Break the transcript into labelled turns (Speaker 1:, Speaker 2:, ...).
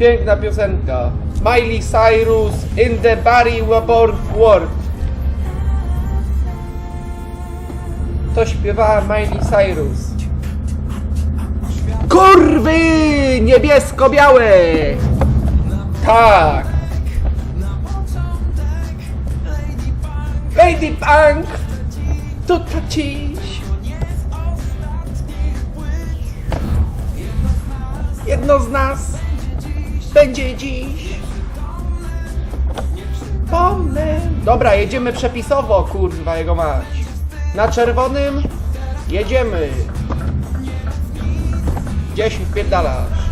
Speaker 1: Piękna piosenka. Miley Cyrus in the Barry Webber World. To śpiewała Miley Cyrus. Kurwy! Niebiesko-białe! Tak! Lady Punk! To dziś! Jedno z nas będzie dziś. Pomnę. Dobra, jedziemy przepisowo, kurwa, jego mać. Na czerwonym jedziemy. Gdzieś wpierdalasz.